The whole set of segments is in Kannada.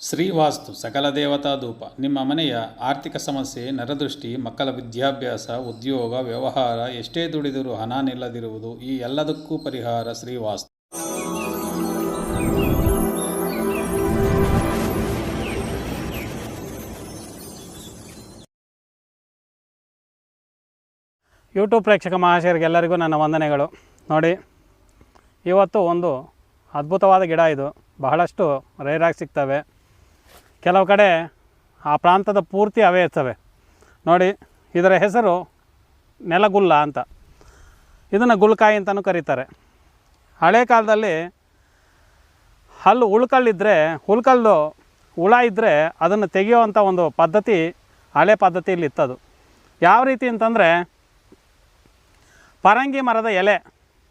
ಶ್ರೀವಾಸ್ತು ಸಕಲ ದೇವತಾ ಧೂಪ. ನಿಮ್ಮ ಮನೆಯ ಆರ್ಥಿಕ ಸಮಸ್ಯೆ, ನರದೃಷ್ಟಿ, ಮಕ್ಕಳ ವಿದ್ಯಾಭ್ಯಾಸ, ಉದ್ಯೋಗ, ವ್ಯವಹಾರ, ಎಷ್ಟೇ ದುಡಿದರೂ ಹಣ ನಿಲ್ಲದಿರುವುದು, ಈ ಎಲ್ಲದಕ್ಕೂ ಪರಿಹಾರ ಶ್ರೀವಾಸ್ತು. ಯೂಟ್ಯೂಬ್ ಪ್ರೇಕ್ಷಕ ಮಹಾಶಯರಿಗೆಲ್ಲರಿಗೂ ನನ್ನ ವಂದನೆಗಳು. ನೋಡಿ, ಇವತ್ತು ಒಂದು ಅದ್ಭುತವಾದ ಗಿಡ ಇದು. ಬಹಳಷ್ಟು ರೇರಾಗಿ ಸಿಗ್ತವೆ. ಕೆಲವು ಕಡೆ ಆ ಪ್ರಾಂತದ ಪೂರ್ತಿ ಅವೇ ಇರ್ತವೆ. ನೋಡಿ, ಇದರ ಹೆಸರು ನೆಲಗುಲ್ಲ ಅಂತ. ಇದನ್ನು ಗುಲ್ಕಾಯಿ ಅಂತಲೂ ಕರೀತಾರೆ. ಹಳೆ ಕಾಲದಲ್ಲಿ ಹಲ್ಲು ಉಳ್ಕಲ್ಲಿದ್ದರೆ ಉಳ್ಕಲ್ದು ಹುಳ ಇದ್ದರೆ ಅದನ್ನು ತೆಗೆಯುವಂಥ ಒಂದು ಪದ್ಧತಿ, ಹಳೆ ಪದ್ಧತಿಯಲ್ಲಿ ಇತ್ತದು. ಯಾವ ರೀತಿ ಅಂತಂದರೆ, ಪರಂಗಿ ಮರದ ಎಲೆ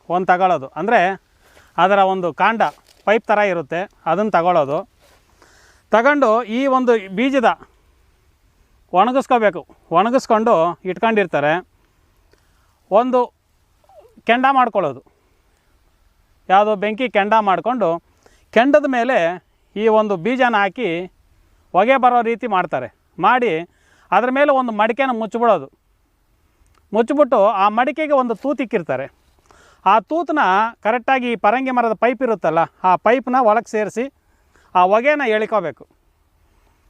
ಒಂದು ತಗೊಳ್ಳೋದು ಅಂದರೆ ಅದರ ಒಂದು ಕಾಂಡ, ಪೈಪ್ ಥರ ಇರುತ್ತೆ, ಅದನ್ನು ತಗೊಳ್ಳೋದು ತಗೊಂಡು ಈ ಒಂದು ಬೀಜದ ಒಣಗಿಸ್ಕೋಬೇಕು. ಒಣಗಿಸ್ಕೊಂಡು ಇಟ್ಕೊಂಡಿರ್ತಾರೆ. ಒಂದು ಕೆಂಡ ಮಾಡ್ಕೊಳ್ಳೋದು. ಯಾವುದೋ ಬೆಂಕಿ ಕೆಂಡ ಮಾಡಿಕೊಂಡು ಕೆಂಡದ ಮೇಲೆ ಈ ಒಂದು ಬೀಜನ ಹಾಕಿ ಹೊಗೆ ಬರೋ ರೀತಿ ಮಾಡ್ತಾರೆ. ಮಾಡಿ ಅದ್ರ ಮೇಲೆ ಒಂದು ಮಡಿಕೆನ ಮುಚ್ಚಿಬಿಡೋದು. ಮುಚ್ಚಿಬಿಟ್ಟು ಆ ಮಡಿಕೆಗೆ ಒಂದು ತೂತಿಕ್ಕಿರ್ತಾರೆ ಆ ತೂತನ್ನ ಕರೆಕ್ಟಾಗಿ ಈ ಪರಂಗಿ ಮರದ ಪೈಪ್ ಇರುತ್ತಲ್ಲ, ಆ ಪೈಪ್ನ ಒಳಗೆ ಸೇರಿಸಿ ಆ ಹೊಗೆನ ಎಳ್ಕೋಬೇಕು.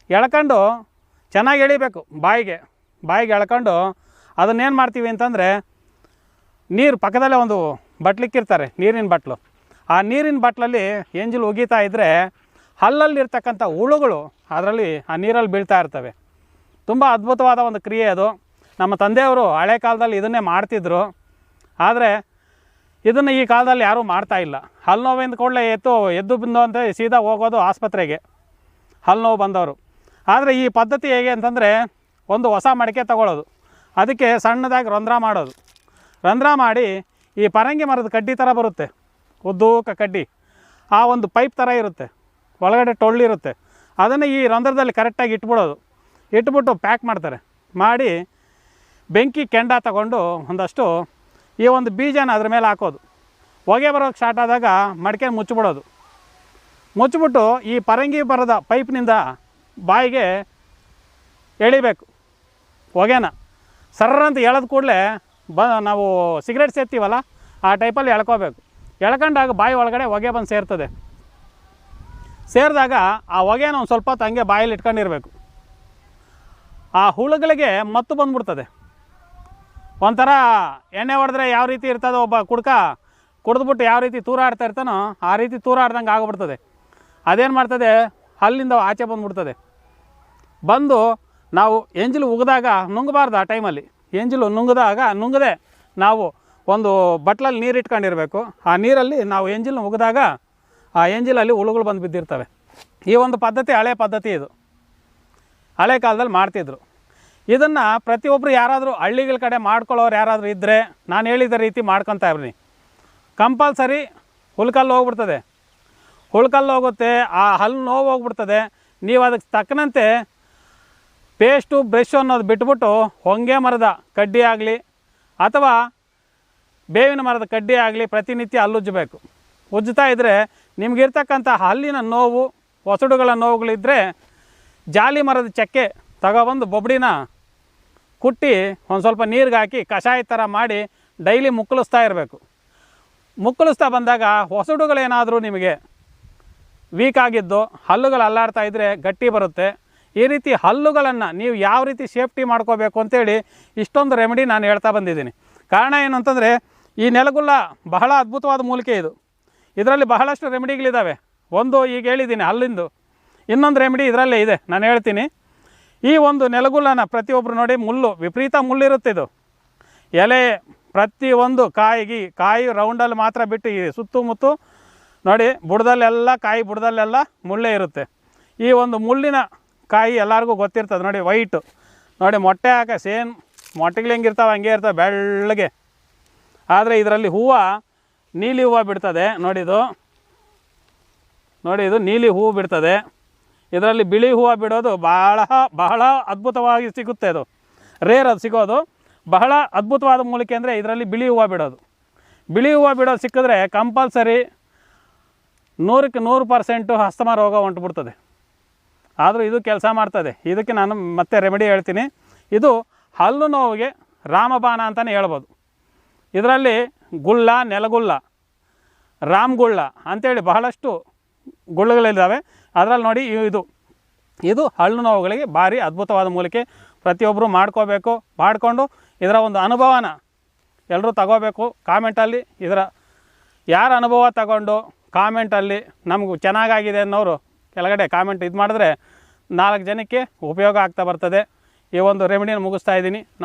ಎಳ್ಕೊಂಡು ಚೆನ್ನಾಗಿ ಎಳಿಬೇಕು ಬಾಯಿಗೆ. ಬಾಯಿಗೆ ಎಳ್ಕೊಂಡು ಅದನ್ನೇನು ಮಾಡ್ತೀವಿ ಅಂತಂದರೆ ನೀರು ಪಕ್ಕದಲ್ಲೇ ಒಂದು ಬಟ್ಲಿಕ್ಕಿರ್ತಾರೆ ನೀರಿನ ಬಟ್ಲು. ಆ ನೀರಿನ ಬಟ್ಲಲ್ಲಿ ಎಂಜಿಲ್ ಒಗೀತಾ ಇದ್ದರೆ ಹಲ್ಲಲ್ಲಿರ್ತಕ್ಕಂಥ ಹುಳುಗಳು ಅದರಲ್ಲಿ ಆ ನೀರಲ್ಲಿ ಬೀಳ್ತಾ ಇರ್ತವೆ. ತುಂಬ ಅದ್ಭುತವಾದ ಒಂದು ಕ್ರಿಯೆ ಅದು. ನಮ್ಮ ತಂದೆಯವರು ಹಳೆ ಕಾಲದಲ್ಲಿ ಇದನ್ನೇ ಮಾಡ್ತಿದ್ರು. ಆದರೆ ಇದನ್ನು ಈ ಕಾಲದಲ್ಲಿ ಯಾರೂ ಮಾಡ್ತಾ ಇಲ್ಲ. ಹಲ್ಲು ನೋವಿಂದ ಕೂಡಲೇ ಎತ್ತು, ಎದ್ದು ಬಿಂದು ಅಂತ ಸೀದಾ ಹೋಗೋದು ಆಸ್ಪತ್ರೆಗೆ. ಹಲ್ಲು ಬಂದವರು. ಆದರೆ ಈ ಪದ್ಧತಿ ಹೇಗೆ ಅಂತಂದರೆ ಒಂದು ಹೊಸ ಮಡಿಕೆ ತಗೊಳ್ಳೋದು ಅದಕ್ಕೆ ಸಣ್ಣದಾಗಿ ರಂಧ್ರ ಮಾಡೋದು. ರಂಧ್ರ ಮಾಡಿ ಈ ಪರಂಗಿ ಮರದ ಕಡ್ಡಿ ಥರ ಬರುತ್ತೆ. ಉದ್ದೂಕ ಕಡ್ಡಿ. ಆ ಒಂದು ಪೈಪ್ ಥರ ಇರುತ್ತೆ. ಒಳಗಡೆ ಟೊಳ್ಳಿರುತ್ತೆ ಅದನ್ನು ಈ ರಂಧ್ರದಲ್ಲಿ ಕರೆಕ್ಟಾಗಿ ಇಟ್ಬಿಡೋದು. ಇಟ್ಬಿಟ್ಟು ಪ್ಯಾಕ್ ಮಾಡ್ತಾರೆ. ಮಾಡಿ ಬೆಂಕಿ ಕೆಂಡ ತಗೊಂಡು ಒಂದಷ್ಟು ಈ ಒಂದು ಬೀಜನ ಅದ್ರ ಮೇಲೆ ಹಾಕೋದು. ಹೊಗೆ ಬರೋಕ್ಕೆ ಸ್ಟಾರ್ಟ್ ಆದಾಗ ಮಡಿಕೆ ಮುಚ್ಚಿಬಿಡೋದು. ಮುಚ್ಚಿಬಿಟ್ಟು ಈ ಪರಂಗಿ ಬರದ ಪೈಪ್ನಿಂದ ಬಾಯಿಗೆ ಎಳಿಬೇಕು. ಹೊಗೆನ ಸರ್ರ ಅಂತ ಎಳೆದ ಕೂಡಲೇ ಬ ನಾವು ಸಿಗರೇಟ್ ಸೇರ್ತೀವಲ್ಲ ಆ ಟೈಪಲ್ಲಿ ಎಳ್ಕೋಬೇಕು. ಎಳ್ಕೊಂಡಾಗ ಬಾಯಿ ಒಳಗಡೆ ಹೊಗೆ ಬಂದು ಸೇರ್ತದೆ. ಸೇರಿದಾಗ ಆ ಹೊಗೆನ ಒಂದು ಸ್ವಲ್ಪ ಹೊತ್ತು ಹಂಗೆ ಬಾಯಲ್ಲಿ ಇಟ್ಕೊಂಡಿರಬೇಕು. ಆ ಹುಳುಗಳಿಗೆ ಮತ್ತು ಬಂದ್ಬಿಡ್ತದೆ. ಒಂಥರ ಎಣ್ಣೆ ಹೊಡೆದ್ರೆ ಯಾವ ರೀತಿ ಇರ್ತದೋ ಒಬ್ಬ ಕುಡ್ಕ ಕುಡಿದ್ಬಿಟ್ಟು ಯಾವ ರೀತಿ ತೂರಾಡ್ತಾ ಇರ್ತಾನೋ ಆ ರೀತಿ ತೂರಾಡ್ದಂಗೆ ಆಗಿಬಿಡ್ತದೆ. ಅದೇನು ಮಾಡ್ತದೆ? ಅಲ್ಲಿಂದ ಆಚೆ ಬಂದುಬಿಡ್ತದೆ. ಬಂದು ನಾವು ಎಂಜಿಲು ಉಗಿದಾಗ ನುಂಗಬಾರ್ದು ಆ ಟೈಮಲ್ಲಿ. ಎಂಜಿಲು ನುಂಗಿದಾಗ ನುಂಗದೆ ನಾವು ಒಂದು ಬಟ್ಲಲ್ಲಿ ನೀರು ಇಟ್ಕೊಂಡಿರಬೇಕು ಆ ನೀರಲ್ಲಿ ನಾವು ಎಂಜಿಲ್ನ ಉಗಿದಾಗ ಆ ಎಂಜಿಲಲ್ಲಿ ಹುಳುಗಳು ಬಂದು ಬಿದ್ದಿರ್ತವೆ. ಈ ಒಂದು ಪದ್ಧತಿ ಹಳೆ ಪದ್ಧತಿ ಇದು. ಹಳೆ ಕಾಲದಲ್ಲಿ ಮಾಡ್ತಿದ್ರು. ಇದನ್ನು ಪ್ರತಿಯೊಬ್ಬರು ಯಾರಾದರೂ ಹಳ್ಳಿಗಳ ಕಡೆ ಮಾಡ್ಕೊಳ್ಳೋರು ಯಾರಾದರೂ ಇದ್ದರೆ ನಾನು ಹೇಳಿದ ರೀತಿ ಮಾಡ್ಕೊತಾ ಇರ್ರಿ. ಕಂಪಲ್ಸರಿ ಹುಲ್ಕಲ್ಲು ಹೋಗ್ಬಿಡ್ತದೆ. ಹುಳ್ಕಲ್ಲು ಹೋಗುತ್ತೆ, ಆ ಹಲ್ಲು ನೋವು ಹೋಗ್ಬಿಡ್ತದೆ. ನೀವು ಅದಕ್ಕೆ ತಕ್ಕನಂತೆ ಪೇಸ್ಟು, ಬ್ರಷ್ ಅನ್ನೋದು ಬಿಟ್ಬಿಟ್ಟು ಹೊಂಗೆ ಮರದ ಕಡ್ಡಿ ಆಗಲಿ ಅಥವಾ ಬೇವಿನ ಮರದ ಕಡ್ಡಿ ಆಗಲಿ ಪ್ರತಿನಿತ್ಯ ಹಲ್ಲುಜ್ಜಬೇಕು. ಉಜ್ಜುತ್ತಾ ಇದ್ದರೆ ನಿಮಗಿರ್ತಕ್ಕಂಥ ಹಲ್ಲಿನ ನೋವು ಒಸಡುಗಳ ನೋವುಗಳಿದ್ದರೆ ಜಾಲಿ ಮರದ ಚಕ್ಕೆ ತಗೊಬಂದು ಬೊಬ್ಬಡಿನ ಕುಟ್ಟಿ ಒಂದು ಸ್ವಲ್ಪ ನೀರಿಗೆ ಹಾಕಿ ಕಷಾಯ ಥರ ಮಾಡಿ ಡೈಲಿ ಮುಕ್ಕಳಿಸ್ತಾ ಇರಬೇಕು. ಮುಕ್ಕಳಿಸ್ತಾ ಬಂದಾಗ ಹೊಸಡುಗಳೇನಾದರೂ ನಿಮಗೆ ವೀಕ್ ಆಗಿದ್ದು, ಹಲ್ಲುಗಳು ಅಲ್ಲಾಡ್ತಾ ಇದ್ದರೆ ಗಟ್ಟಿ ಬರುತ್ತೆ. ಈ ರೀತಿ ಹಲ್ಲುಗಳನ್ನು ನೀವು ಯಾವ ರೀತಿ ಸೇಫ್ಟಿ ಮಾಡ್ಕೋಬೇಕು ಅಂತೇಳಿ ಇಷ್ಟೊಂದು ರೆಮಿಡಿ ನಾನು ಹೇಳ್ತಾ ಬಂದಿದ್ದೀನಿ. ಕಾರಣ ಏನು ಅಂತಂದರೆ, ಈ ನೆಲಗುಲ್ಲ ಬಹಳ ಅದ್ಭುತವಾದ ಮೂಲಿಕೆ ಇದು. ಇದರಲ್ಲಿ ಬಹಳಷ್ಟು ರೆಮಿಡಿಗಳಿದ್ದಾವೆ ಒಂದು ಈಗ ಹೇಳಿದ್ದೀನಿ ಅಲ್ಲಿಂದು ಇನ್ನೊಂದು ರೆಮಿಡಿ ಇದರಲ್ಲೇ ಇದೆ. ನಾನು ಹೇಳ್ತೀನಿ. ಈ ಒಂದು ನೆಲಗುಲ್ಲನ ಪ್ರತಿಯೊಬ್ಬರು ನೋಡಿ ಮುಳ್ಳು, ವಿಪರೀತ ಮುಳ್ಳಿರುತ್ತೆ ಇದು. ಎಲೆ ಪ್ರತಿಯೊಂದು ಕಾಯಿಗೆ, ಕಾಯಿ ರೌಂಡಲ್ಲಿ ಮಾತ್ರ ಬಿಟ್ಟು ಈ ಸುತ್ತಮುತ್ತ ನೋಡಿ ಬುಡದಲ್ಲೆಲ್ಲ ಕಾಯಿ, ಬುಡದಲ್ಲೆಲ್ಲ ಮುಳ್ಳೇ ಇರುತ್ತೆ. ಈ ಒಂದು ಮುಳ್ಳಿನ ಕಾಯಿ ಎಲ್ಲರಿಗೂ ಗೊತ್ತಿರ್ತದೆ. ನೋಡಿ ವೈಟು ನೋಡಿ ಮೊಟ್ಟೆ ಹಾಕ, ಸೇಮ್ ಮೊಟ್ಟೆಗಳು ಹೆಂಗಿರ್ತಾವೆ ಹಂಗೆ ಇರ್ತವೆ, ಬೆಳ್ಳಗೆ. ಆದರೆ ಇದರಲ್ಲಿ ಹೂವು ನೀಲಿ ಹೂವು ಬಿಡ್ತದೆ. ನೋಡಿದು ನೋಡಿ ಇದು ನೀಲಿ ಹೂವು ಬಿಡ್ತದೆ. ಇದರಲ್ಲಿ ಬಿಳಿ ಹೂವು ಬಿಡೋದು ಬಹಳ ಬಹಳ ಅದ್ಭುತವಾಗಿ ಸಿಗುತ್ತೆ ಅದು. ರೇರ್ ಅದು ಸಿಗೋದು. ಬಹಳ ಅದ್ಭುತವಾದ ಮೂಲಿಕೆ ಅಂದರೆ ಇದರಲ್ಲಿ ಬಿಳಿ ಹೂವು ಬಿಡೋದು. ಬಿಳಿ ಹೂವು ಬಿಡೋದು ಸಿಕ್ಕಿದ್ರೆ ಕಂಪಲ್ಸರಿ ನೂರಕ್ಕೆ ನೂರು ಪರ್ಸೆಂಟು ಹಸ್ತಮ ರೋಗ ಹೊಂಟ್ಬಿಡ್ತದೆ ಆದರೂ ಇದು ಕೆಲಸ ಮಾಡ್ತದೆ. ಇದಕ್ಕೆ ನಾನು ಮತ್ತೆ ರೆಮಿಡಿ ಹೇಳ್ತೀನಿ. ಇದು ಹಲ್ಲು ನೋವಿಗೆ ರಾಮಬಾಣ ಅಂತಲೇ ಹೇಳ್ಬೋದು. ಇದರಲ್ಲಿ ಗುಳ್ಳ, ನೆಲಗುಳ್ಳ, ರಾಮ್ಗುಳ್ಳ ಅಂಥೇಳಿ ಬಹಳಷ್ಟು ಗುಳ್ಳುಗಳಿದ್ದಾವೆ. ಅದರಲ್ಲಿ ನೋಡಿ ಇದು. ಇದು ಹಳ್ಳು ನೋವುಗಳಿಗೆ ಭಾರಿ ಅದ್ಭುತವಾದ ಮೂಲಿಕೆ. ಪ್ರತಿಯೊಬ್ಬರು ಮಾಡ್ಕೋಬೇಕು. ಮಾಡಿಕೊಂಡು ಇದರ ಒಂದು ಅನುಭವನ ಎಲ್ಲರೂ ತಗೋಬೇಕು. ಕಾಮೆಂಟಲ್ಲಿ ಇದರ ಯಾರ ಅನುಭವ ತಗೊಂಡು ಕಾಮೆಂಟಲ್ಲಿ ನಮಗೂ ಚೆನ್ನಾಗಾಗಿದೆ ಅನ್ನೋರು ಕೆಳಗಡೆ ಕಾಮೆಂಟ್ ಇದು ಮಾಡಿದ್ರೆ ನಾಲ್ಕು ಜನಕ್ಕೆ ಉಪಯೋಗ ಆಗ್ತಾ ಬರ್ತದೆ. ಈ ಒಂದು ರೆಮಿಡಿಯನ್ನು ಮುಗಿಸ್ತಾ ಇದ್ದೀನಿ. ನಮ್ಮ